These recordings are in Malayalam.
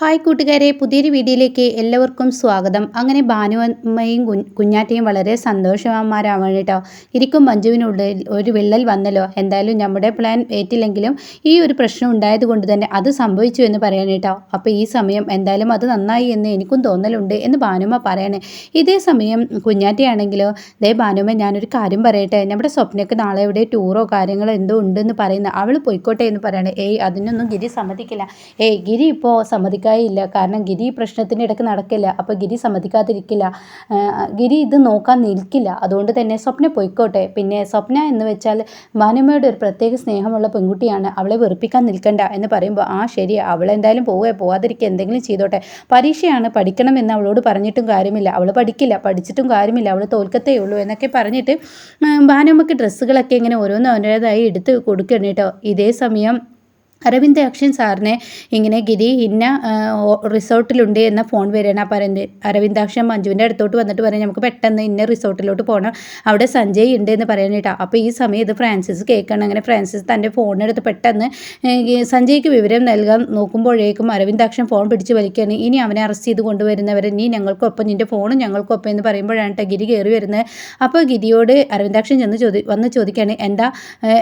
ഹായ് കൂട്ടുകാരെ പുതിയൊരു വീഡിയോയിലേക്ക് എല്ലാവർക്കും സ്വാഗതം. അങ്ങനെ ഭാനുവമ്മയും കുഞ്ഞാറ്റയും വളരെ സന്തോഷവാന്മാരാവാണ് കേട്ടോ. ഇരിക്കും മഞ്ജുവിനുള്ളിൽ ഒരു വിള്ളൽ വന്നല്ലോ. എന്തായാലും നമ്മുടെ പ്ലാൻ ഏറ്റില്ലെങ്കിലും ഈ ഒരു പ്രശ്നം ഉണ്ടായത് കൊണ്ട് തന്നെ അത് സംഭവിച്ചു എന്ന് പറയാൻ കേട്ടോ. അപ്പോൾ ഈ സമയം എന്തായാലും അത് നന്നായി എന്ന് എനിക്കും തോന്നലുണ്ട് എന്ന് ഭാനുമ്മ പറയണേ. ഇതേ സമയം കുഞ്ഞാറ്റയാണെങ്കിലോ ദേ ഭാനുമ്മ ഞാനൊരു കാര്യം പറയട്ടെ. നമ്മുടെ സ്വപ്നയ്ക്ക് നാളെ ഇവിടെ ടൂറോ കാര്യങ്ങളോ എന്തോ ഉണ്ടെന്ന് പറയുന്ന അവൾ പോയിക്കോട്ടെ എന്ന് പറയണേ. ഏയ് അതിനൊന്നും ഗിരി സമ്മതിക്കില്ല. ഏയ് ഗിരി ഇപ്പോൾ സമ്മതിക്കാൻ ഇല്ല കാരണം ഗിരി പ്രശ്നത്തിന്റെ ഇടയ്ക്ക് നടക്കില്ല. അപ്പോൾ ഗിരി സമ്മതിക്കാതിരിക്കില്ല. ഗിരി ഇത് നോക്കാൻ നിൽക്കില്ല. അതുകൊണ്ട് തന്നെ സ്വപ്ന പൊയ്ക്കോട്ടെ. പിന്നെ സ്വപ്ന എന്ന് വെച്ചാൽ മാനുമയുടെ ഒരു പ്രത്യേക സ്നേഹമുള്ള പെൺകുട്ടിയാണ്. അവളെ വെറുപ്പിക്കാൻ നിൽക്കണ്ട എന്ന് പറയുമ്പോൾ ആ ശരി. അവളെന്തായാലും പോവേ. പോവാതിരിക്കുക. എന്തെങ്കിലും ചെയ്തോട്ടെ. പരീക്ഷയാണ് പഠിക്കണമെന്ന് അവളോട് പറഞ്ഞിട്ടും കാര്യമില്ല. അവൾ പഠിക്കില്ല. പഠിച്ചിട്ടും കാര്യമില്ല. അവൾ തോൽക്കത്തേ ഉള്ളൂ എന്നൊക്കെ പറഞ്ഞിട്ട് ഭാനുമ്മക്ക് ഡ്രസ്സുകളൊക്കെ ഇങ്ങനെ ഓരോന്ന് അവന്റേതായി എടുത്ത് കൊടുക്കണം കേട്ടോ. ഇതേ സമയം അരവിന്ദ് അക്ഷൻ സാറിനെ ഇങ്ങനെ ഗിരി ഇന്ന റിസോർട്ടിലുണ്ട് എന്ന ഫോൺ വരികയാണ് അപ്പോൾ അരവിന്ദ് അരവിന്ദാക്ഷൻ മഞ്ജുവിന്റെ അടുത്തോട്ട് വന്നിട്ട് പറയാം നമുക്ക് പെട്ടെന്ന് ഇന്ന റിസോർട്ടിലോട്ട് പോകണം അവിടെ സഞ്ജയ് ഉണ്ട് എന്ന് പറയാൻ കേട്ടോ. അപ്പോൾ ഈ സമയം ഇത് ഫ്രാൻസിസ് കേൾക്കണം. അങ്ങനെ ഫ്രാൻസിസ് തന്റെ ഫോണെടുത്ത് പെട്ടെന്ന് സഞ്ജയ്ക്ക് വിവരം നൽകാൻ നോക്കുമ്പോഴേക്കും അരവിന്ദാക്ഷൻ ഫോൺ പിടിച്ച് വലിക്കുകയാണ്. ഇനി അവനെ അറസ്റ്റ് ചെയ്ത് കൊണ്ടുവരുന്നവരെ നീ ഞങ്ങൾക്കൊപ്പം നിന്റെ ഫോണും ഞങ്ങൾക്കൊപ്പം എന്ന് പറയുമ്പോഴാണ് ഗിരി കയറി വരുന്നത്. അപ്പോൾ ഗിരിയോട് അരവിന്ദാക്ഷൻ ചെന്ന് ചോദി വന്ന് ചോദിക്കുകയാണ് എന്താ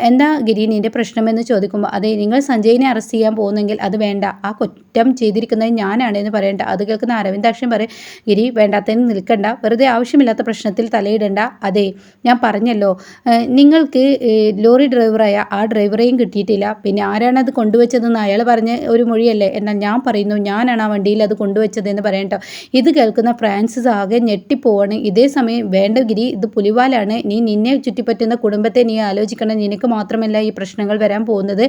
എന്താ ഗിരി നിന്റെ പ്രശ്നമെന്ന് ചോദിക്കുമ്പോൾ അതെ നിങ്ങൾ സഞ്ജയ് സഞ്ജയിനെ അറസ്റ്റ് ചെയ്യാൻ പോകുന്നെങ്കിൽ അത് വേണ്ട. ആ കുറ്റം ചെയ്തിരിക്കുന്നത് ഞാനാണ് എന്ന് പറയേണ്ട. അത് കേൾക്കുന്ന അരവിന്ദാക്ഷൻ പറയും ഗിരി വേണ്ടാത്തതിന് നിൽക്കണ്ട. വെറുതെ ആവശ്യമില്ലാത്ത പ്രശ്നത്തിൽ തലയിടണ്ട. അതെ ഞാൻ പറഞ്ഞല്ലോ. നിങ്ങൾക്ക് ലോറി ഡ്രൈവറായ ആ ഡ്രൈവറെയും കിട്ടിയിട്ടില്ല. പിന്നെ ആരാണ് അത് കൊണ്ടുവച്ചതെന്ന് അയാൾ പറഞ്ഞ ഒരു മൊഴിയല്ലേ? എന്നാൽ ഞാൻ പറയുന്നു ഞാനാണ് ആ വണ്ടിയിൽ അത് കൊണ്ടുവച്ചതെന്ന് പറയട്ടോ ഇത് കേൾക്കുന്ന ഫ്രാൻസിസ് ആകെ ഞെട്ടിപ്പോവാണ്. ഇതേ സമയം വേണ്ട ഗിരി ഇത് പുലിവാലാണ്. നീ നിന്നെ ചുറ്റിപ്പറ്റുന്ന കുടുംബത്തെ നീ ആലോചിക്കണം. നിനക്ക് മാത്രമല്ല ഈ പ്രശ്നങ്ങൾ വരാൻ പോകുന്നത്.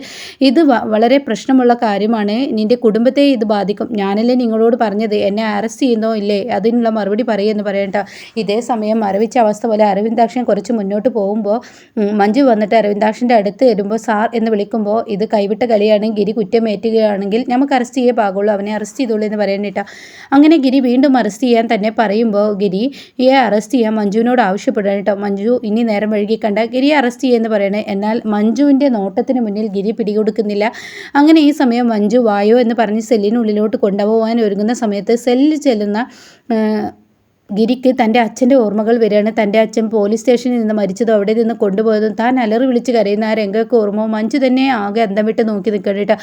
ഇത് വളരെ പ്രശ്നമുള്ള കാര്യമാണ്. നിന്റെ കുടുംബത്തെ ഇത് ബാധിക്കും. ഞാനല്ലേ നിങ്ങളോട് പറഞ്ഞത്? എന്നെ അറസ്റ്റ് ചെയ്യുന്നോ ഇല്ലേ? അതിനുള്ള മറുപടി പറയുമെന്ന് പറയണ്ട. ഇതേ സമയം അരവിച്ച അവസ്ഥ പോലെ അരവിന്ദാക്ഷൻ കുറച്ച് മുന്നോട്ട് പോകുമ്പോൾ മഞ്ജു വന്നിട്ട് അരവിന്ദാക്ഷന്റെ അടുത്ത് വരുമ്പോൾ സാർ എന്ന് വിളിക്കുമ്പോൾ ഇത് കൈവിട്ട കളിയാണ്. ഗിരി കുറ്റമേറ്റുകയാണെങ്കിൽ നമുക്ക് അറസ്റ്റ് ചെയ്യേ പാകുള്ളൂ അവനെ അറസ്റ്റ് ചെയ്തോളൂ എന്ന് പറയണ്ടിട്ട അങ്ങനെ ഗിരി വീണ്ടും അറസ്റ്റ് ചെയ്യാൻ തന്നെ പറയുമ്പോൾ ഗിരി ഏ അറസ്റ്റ് ചെയ്യാൻ മഞ്ജുവിനോട് ആവശ്യപ്പെടാൻ കേട്ടോ. മഞ്ജു ഇനി നേരം വഴുകി കണ്ട ഗിരിയെ അറസ്റ്റ് ചെയ്യുമെന്ന് പറയണേ. എന്നാൽ മഞ്ജുവിന്റെ നോട്ടത്തിന് മുന്നിൽ ഗിരി പിടികൊടുക്കുന്നില്ല. അങ്ങനെ ഈ സമയം മഞ്ജു വായോ എന്ന് പറഞ്ഞ് സെല്ലിനുള്ളിലോട്ട് കൊണ്ടുപോകാൻ ഒരുങ്ങുന്ന സമയത്ത് സെല്ലിൽ ചെല്ലുന്ന ഗിരിക്ക് തന്റെ അച്ഛന്റെ ഓർമ്മകൾ വരികയാണ്. തന്റെ അച്ഛൻ പോലീസ് സ്റ്റേഷനിൽ നിന്ന് മരിച്ചതും അവിടെ നിന്ന് കൊണ്ടുപോയതും താൻ അലറി വിളിച്ച് കരയുന്ന ആ രംഗമൊക്കെ ഓർമ്മ മഞ്ജു തന്നെ ആകെ അന്തം വിട്ട് നോക്കി നിൽക്കണ്ടിട്ട്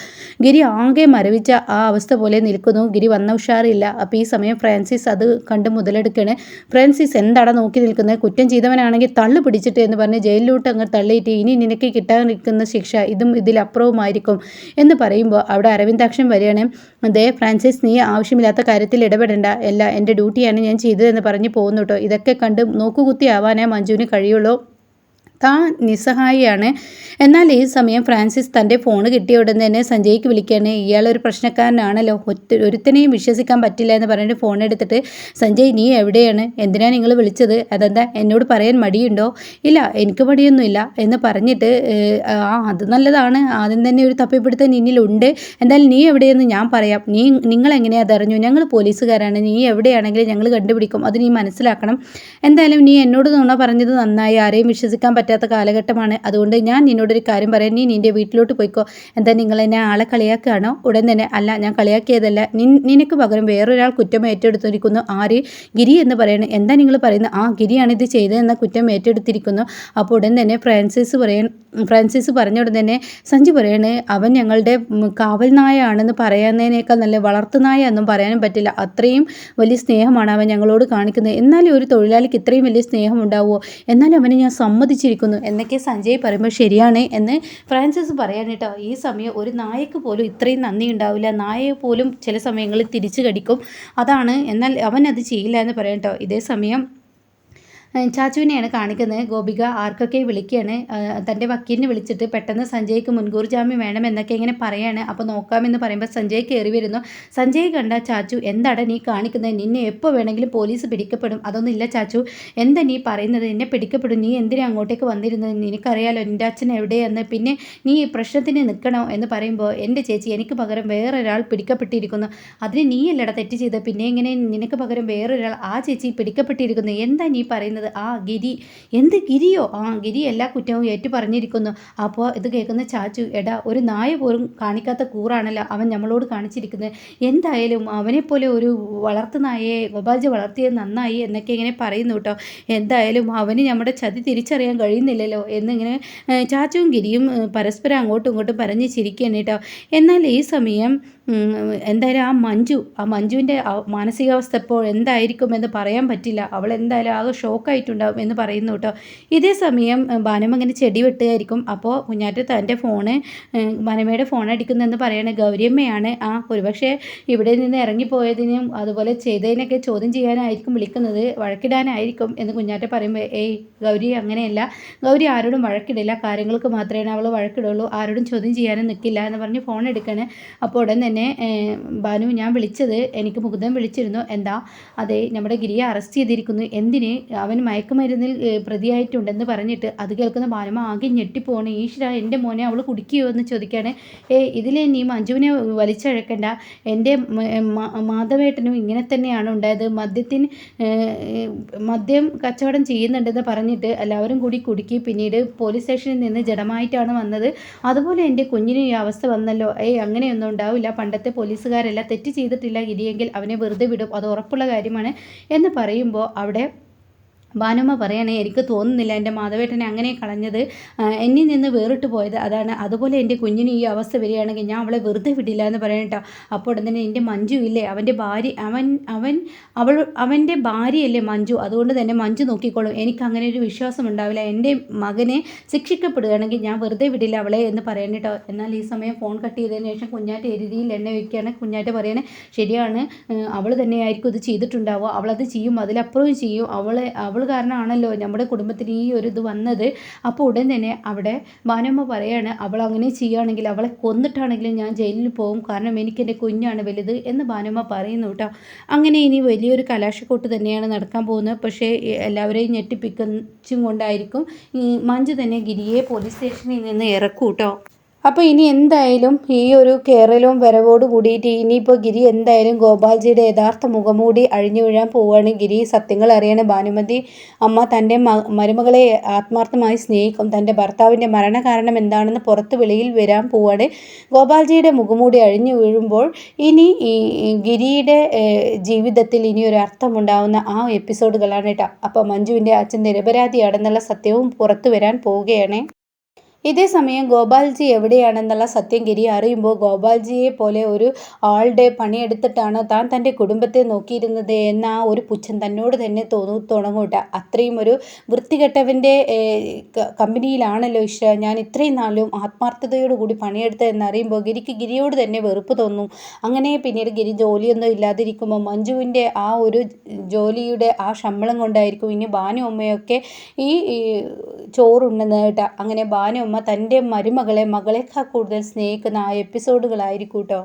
ഗിരി ആകെ മരവിച്ച ആ അവസ്ഥ പോലെ നിൽക്കുന്നു. ഗിരി വന്ന ഉഷാറില്ല. അപ്പോൾ ഈ സമയം ഫ്രാൻസിസ് അത് കണ്ട് മുതലെടുക്കുകയാണ്. ഫ്രാൻസിസ് എന്താണ് നോക്കി നിൽക്കുന്നത്? കുറ്റം ചെയ്തവനാണെങ്കിൽ തള്ളു പിടിച്ചിട്ട് എന്ന് പറഞ്ഞ് ജയിലിലോട്ട് അങ്ങ് തള്ളിയിട്ട് ഇനി നിനക്ക് കിട്ടാൻ നിൽക്കുന്ന ശിക്ഷ ഇതും ഇതിലപ്പുറവുമായിരിക്കും എന്ന് പറയുമ്പോൾ അവിടെ അരവിന്ദാക്ഷൻ വരികയാണ്. അതേ ഫ്രാൻസിസ് നീ ആവശ്യമില്ലാത്ത കാര്യത്തിൽ ഇടപെടേണ്ട. എല്ലാ എന്റെ ഡ്യൂട്ടിയാണ് ഞാൻ ചെയ്തത് എന്ന് പറഞ്ഞ് പോകുന്നു കേട്ടോ ഇതൊക്കെ കണ്ട് നോക്കുകുത്തി ആവാനേ മഞ്ജുവിന് കഴിയുള്ളൂ. താൻ നിസ്സഹായിയാണ്. എന്നാൽ ഈ സമയം ഫ്രാൻസിസ് തന്റെ ഫോൺ കിട്ടിയ ഉടൻ തന്നെ സഞ്ജയ്ക്ക് വിളിക്കുകയാണ് ഇയാളൊരു പ്രശ്നക്കാരനാണല്ലോ. ഒറ്റ ഒരുത്തനെയും വിശ്വസിക്കാൻ പറ്റില്ല എന്ന് പറഞ്ഞിട്ട് ഫോൺ എടുത്തിട്ട് സഞ്ജയ് നീ എവിടെയാണ്? എന്തിനാണ് നിങ്ങൾ വിളിച്ചത്? അതെന്താ? എന്നോട് പറയാൻ മടിയുണ്ടോ? ഇല്ല എനിക്ക് മടിയൊന്നുമില്ല എന്ന് പറഞ്ഞിട്ട് ആ അത് നല്ലതാണ്. ആദ്യം തന്നെ ഒരു തപ്പിപ്പിടുത്തം നിന്നിലുണ്ട്. എന്തായാലും നീ എവിടെയെന്ന് ഞാൻ പറയാം. നീ നിങ്ങൾ എങ്ങനെയാ അതറിഞ്ഞു ഞങ്ങൾ പോലീസുകാരാണ്. നീ എവിടെയാണെങ്കിലും ഞങ്ങൾ കണ്ടുപിടിക്കും. അത് നീ മനസ്സിലാക്കണം. എന്തായാലും നീ എന്നോട് നുണ പറഞ്ഞത് നന്നായി. ആരെയും വിശ്വസിക്കാൻ പറ്റാത്ത കാലഘട്ടമാണ്. അതുകൊണ്ട് ഞാൻ നിന്നോടൊരു കാര്യം പറയാം. നീ നിന്റെ വീട്ടിലോട്ട് പോയിക്കോ. എന്താ നിങ്ങൾ എന്നെ ആളെ കളിയാക്കുകയാണോ? ഉടൻ തന്നെ അല്ല ഞാൻ കളിയാക്കിയതല്ല. നിനക്ക് പകരം വേറൊരാൾ കുറ്റം ഏറ്റെടുത്തിരിക്കുന്നു. ആര്? ഗിരി എന്ന് പറയണേ. എന്താ നിങ്ങൾ പറയുന്നത്? ആ ഗിരിയാണ് ഇത് ചെയ്തതെന്ന കുറ്റം ഏറ്റെടുത്തിരിക്കുന്നു. അപ്പോൾ ഉടൻ തന്നെ ഫ്രാൻസിസ് പറയാൻ ഫ്രാൻസിസ് പറഞ്ഞ ഉടൻ തന്നെ സഞ്ജു പറയണേ അവൻ ഞങ്ങളുടെ കാവൽ നായാണെന്ന് പറയുന്നതിനേക്കാൾ നല്ല വളർത്തു നായ എന്നും പറയാനും പറ്റില്ല. അത്രയും വലിയ സ്നേഹമാണ് അവൻ ഞങ്ങളോട് കാണിക്കുന്നത്. എന്നാലും ഒരു തൊഴിലാളിക്ക് ഇത്രയും വലിയ സ്നേഹം ഉണ്ടാവുമോ എന്നാലും അവനെ ഞാൻ സമ്മതിച്ചിരിക്കും. ഇരിക്കുന്നു എന്നൊക്കെ സഞ്ജയ് പറയുമ്പോൾ ശരിയാണ് എന്ന് ഫ്രാൻസിസ് പറയാൻ കേട്ടോ. ഈ സമയം ഒരു നായക്ക് പോലും ഇത്രയും നന്ദി ഉണ്ടാവില്ല. നായയെ പോലും ചില സമയങ്ങളിൽ തിരിച്ചു കടിക്കും. അതാണ്. എന്നാൽ അവൻ അത് ചെയ്യില്ല എന്ന് പറയാം കേട്ടോ. ഇതേ സമയം ചാച്ചുവിനെയാണ് കാണിക്കുന്നത്. ഗോപിക ആർക്കൊക്കെ വിളിക്കുകയാണ് തന്റെ വക്കീലിനെ വിളിച്ചിട്ട് പെട്ടെന്ന് സഞ്ജയ്ക്ക് മുൻകൂർ ജാമ്യം വേണം എന്നൊക്കെ ഇങ്ങനെ പറയാണ്. അപ്പോൾ നോക്കാമെന്ന് പറയുമ്പോൾ സഞ്ജയ് കയറി വരുന്നു. സഞ്ജയ് കണ്ട ചാച്ചു എന്താണ് നീ കാണിക്കുന്നത് നിന്നെ എപ്പോൾ വേണമെങ്കിലും പോലീസ് പിടിക്കപ്പെടും? അതൊന്നും ഇല്ല ചാച്ചു. എന്താ നീ പറയുന്നത്? എന്നെ പിടിക്കപ്പെടും. നീ എന്തിനാ അങ്ങോട്ടേക്ക് വന്നിരുന്നത്? നിനക്കറിയാലോ എന്റെ അച്ഛൻ എവിടെയെന്ന്. പിന്നെ നീ ഈ പ്രശ്നത്തിന് നിൽക്കണോ? എന്ന് പറയുമ്പോൾ എന്റെ ചേച്ചി എനിക്ക് പകരം വേറൊരാൾ പിടിക്കപ്പെട്ടിരിക്കുന്നു. അതിന് നീ അല്ലട തെറ്റ് ചെയ്ത് പിന്നെ എങ്ങനെ നിനക്ക് പകരം വേറൊരാൾ ആ ചേച്ചി പിടിക്കപ്പെട്ടിരിക്കുന്നു? എന്താ നീ പറയുന്നത്? പറയുന്നത് ആ ഗിരി എന്ത് ഗിരിയോ? ആ ഗിരി എല്ലാ കുറ്റവും ഏറ്റു പറഞ്ഞിരിക്കുന്നു. അപ്പോൾ ഇത് കേൾക്കുന്ന ചാച്ചു എടാ ഒരു നായ പോലും കാണിക്കാത്ത കൂറാണല്ലോ അവൻ നമ്മളോട് കാണിച്ചിരിക്കുന്നത്. എന്തായാലും അവനെപ്പോലെ ഒരു വളർത്തു നായയെ ഗോപാൽജി വളർത്തിയത് നന്നായി എന്നൊക്കെ ഇങ്ങനെ പറയുന്നു കേട്ടോ. എന്തായാലും അവന് നമ്മുടെ ചതി തിരിച്ചറിയാൻ കഴിയുന്നില്ലല്ലോ എന്നിങ്ങനെ ചാച്ചുവും ഗിരിയും പരസ്പരം അങ്ങോട്ടും ഇങ്ങോട്ടും പറഞ്ഞ് ചിരിക്കുകയാണ് കേട്ടോ. എന്നാൽ ഈ സമയം എന്തായാലും ആ മഞ്ജു ആ മഞ്ജുവിന്റെ മാനസികാവസ്ഥ ഇപ്പോൾ എന്തായിരിക്കും എന്ന് പറയാൻ പറ്റില്ല. അവൾ എന്തായാലും ആകെ ഷോക്കായിട്ടുണ്ടാവും എന്ന് പറയുന്നു കേട്ടോ. ഇതേ സമയം ബാനം അങ്ങനെ ചെടി വെട്ടുകയായിരിക്കും. അപ്പോൾ കുഞ്ഞാറ്റ തന്റെ ഫോണ് ബാനമ്മയുടെ ഫോൺ അടിക്കുന്നതെന്ന് പറയണ ഗൗരിയമ്മയാണ് ആ ഒരുപക്ഷെ ഇവിടെ നിന്ന് ഇറങ്ങിപ്പോയതിനും അതുപോലെ ചെയ്തതിനൊക്കെ ചോദ്യം ചെയ്യാനായിരിക്കും വിളിക്കുന്നത് വഴക്കിടാനായിരിക്കും എന്ന് കുഞ്ഞാറ്റ പറയുമ്പോൾ ഏയ് ഗൗരി അങ്ങനെയല്ല. ഗൗരി ആരോടും വഴക്കിടില്ല. കാര്യങ്ങൾക്ക് മാത്രമേ അവൾ വഴക്കിടുള്ളൂ. ആരോടും ചോദ്യം ചെയ്യാനും നിൽക്കില്ല എന്ന് പറഞ്ഞ് ഫോൺ എടുക്കണേ. അപ്പോൾ ഉടൻ തന്നെ ബാനു ഞാൻ വിളിച്ചത് എനിക്ക് മുകുന്ദൻ വിളിച്ചിരുന്നു. എന്താ? അതെ നമ്മുടെ ഗിരിയെ അറസ്റ്റ് ചെയ്തിരിക്കുന്നു. എന്തിന്? അവൻ മയക്കുമരുന്നിൽ പ്രതിയായിട്ടുണ്ടെന്ന് പറഞ്ഞിട്ട് അത് കേൾക്കുന്ന ബാലമ്മ ആകെ ഞെട്ടിപ്പോണ്. ഈശ്വര എന്റെ മോനെ അവൾ കുടിക്കുകയോ എന്ന് ചോദിക്കുകയാണ് ഏ ഇതിലെ നീ മഞ്ജുവിനെ വലിച്ചഴക്കണ്ട. എന്റെ മാധവേട്ടനും ഇങ്ങനെ തന്നെയാണ് ഉണ്ടായത്. മദ്യത്തിന് മദ്യം കച്ചവടം ചെയ്യുന്നുണ്ടെന്ന് പറഞ്ഞിട്ട് എല്ലാവരും കൂടി കുടുക്കി പിന്നീട് പോലീസ് സ്റ്റേഷനിൽ നിന്ന് ജഡമായിട്ടാണ് വന്നത്. അതുപോലെ എന്റെ കുഞ്ഞിന് ഈ അവസ്ഥ വന്നല്ലോ. ഏയ് അങ്ങനെയൊന്നും ഉണ്ടാവില്ല. പണ്ടത്തെ പോലീസുകാരല്ല തെറ്റ് ചെയ്തിട്ടില്ല. ഇനിയെങ്കിൽ അവനെ വെറുതെ വിടും. അത് ഉറപ്പുള്ള കാര്യമാണ് എന്ന് പറയുമ്പോൾ അവിടെ ഭാനുമ്മ പറയണേ എനിക്ക് തോന്നുന്നില്ല എന്റെ മാധവേട്ടനെ അങ്ങനെ കളഞ്ഞത് എന്നിൽ നിന്ന് വേറിട്ട് പോയത് അതാണ്. അതുപോലെ എന്റെ കുഞ്ഞിന് ഈ അവസ്ഥ വരികയാണെങ്കിൽ ഞാൻ അവളെ വെറുതെ വിടില്ല എന്ന് പറയണട്ടോ അപ്പോൾ ഉടൻ തന്നെ എന്റെ മഞ്ജു ഇല്ലേ? അവന്റെ ഭാര്യ അവൻ അവൻ അവൾ അവന്റെ ഭാര്യയല്ലേ മഞ്ജു? അതുകൊണ്ട് തന്നെ മഞ്ജു നോക്കിക്കോളും. എനിക്ക് അങ്ങനെ ഒരു വിശ്വാസം ഉണ്ടാവില്ല. എന്റെ മകനെ ശിക്ഷിക്കപ്പെടുകയാണെങ്കിൽ ഞാൻ വെറുതെ വിടില്ല അവളെ എന്ന് പറയണേട്ടോ എന്നാൽ ഈ സമയം ഫോൺ കട്ട് ചെയ്തതിന് ശേഷം കുഞ്ഞാറ്റ എരുതിയിൽ എണ്ണ വയ്ക്കുകയാണ് കുഞ്ഞാറ്റ പറയണേ ശരിയാണ് അവൾ തന്നെയായിരിക്കും ഇത് ചെയ്തിട്ടുണ്ടാവുക. അവളത് ചെയ്യും. അതിലപ്പുറവും ചെയ്യും. അവളെ അവൾ കാരണമാണല്ലോ നമ്മുടെ കുടുംബത്തിൽ ഈ ഒരു ഇത് വന്നത്. അപ്പോൾ ഉടൻ തന്നെ അവിടെ മാനമ്മ പറയാണ് അവൾ അങ്ങനെ ചെയ്യുകയാണെങ്കിൽ അവളെ കൊന്നിട്ടാണെങ്കിലും ഞാൻ ജയിലിൽ പോകും. കാരണം എനിക്ക് എന്റെ കുഞ്ഞാണ് വലുത് എന്ന് ഭാനമ്മ പറയുന്നു കേട്ടോ. അങ്ങനെ ഇനി വലിയൊരു കലാശക്കൊട്ട് തന്നെയാണ് നടക്കാൻ പോകുന്നത്. പക്ഷേ എല്ലാവരെയും ഞെട്ടിപ്പിക്കും കൊണ്ടായിരിക്കും മഞ്ജു തന്നെ ഗിരിയെ പോലീസ് സ്റ്റേഷനിൽ നിന്ന് ഇറക്കും കേട്ടോ. അപ്പോൾ ഇനി എന്തായാലും ഈ ഒരു കേരളവും വരവോട് കൂടിയിട്ട് ഇനിയിപ്പോൾ ഗിരി എന്തായാലും ഗോപാൽജിയുടെ യഥാർത്ഥ മുഖമൂടി അഴിഞ്ഞു വീഴാൻ പോവുകയാണ് ഗിരി. സത്യങ്ങൾ അറിയണ ഭാനുമതി. അമ്മ തന്റെ മരുമകളെ ആത്മാർത്ഥമായി സ്നേഹിക്കും. തന്റെ ഭർത്താവിന്റെ മരണകാരണം എന്താണെന്ന് പുറത്ത് വെളിയിൽ വരാൻ പോവുകയാണ്. ഗോപാൽജിയുടെ മുഖമൂടി അഴിഞ്ഞു വീഴുമ്പോൾ ഇനി ഈ ഗിരിയുടെ ജീവിതത്തിൽ ഇനി ഒരു അർത്ഥമുണ്ടാവുന്ന ആ എപ്പിസോഡുകളാണ് കേട്ടോ. അപ്പോൾ മഞ്ജുവിന്റെ അച്ഛൻ നിരപരാധിയാണെന്നുള്ള സത്യവും പുറത്തു വരാൻ പോവുകയാണ്. ഇതേ സമയം ഗോപാൽജി എവിടെയാണെന്നുള്ള സത്യം ഗിരി അറിയുമ്പോൾ ഗോപാൽജിയെ പോലെ ഒരു ആളുടെ പണിയെടുത്തിട്ടാണ് താൻ തന്റെ കുടുംബത്തെ നോക്കിയിരുന്നത് എന്ന ആ ഒരു പുച്ഛം തന്നോട് തന്നെ തോന്നു തുടങ്ങൂട്ട അത്രയും ഒരു വൃത്തികെട്ടവന്റെ കമ്പനിയിലാണല്ലോ ഇഷ ഞാൻ ഇത്രയും നാളും ആത്മാർത്ഥതയോടുകൂടി പണിയെടുത്തത് എന്നറിയുമ്പോൾ ഗിരിക്ക് ഗിരിയോട് തന്നെ വെറുപ്പ് തോന്നും. അങ്ങനെ പിന്നീട് ഗിരി ജോലിയൊന്നും ഇല്ലാതിരിക്കുമ്പോൾ മഞ്ജുവിന്റെ ആ ഒരു ജോലിയുടെ ആ ശമ്പളം കൊണ്ടായിരിക്കും ഇനി ബാനു അമ്മയൊക്കെ ഈ ചോറുണ്ടെന്ന് കേട്ടോ. അങ്ങനെ ബാനു അമ്മ തന്റെ മരുമകളെ മകളേക്കാൾ കൂടുതൽ സ്നേഹിക്കുന്ന ആ എപ്പിസോഡുകളായിരിക്കും കേട്ടോ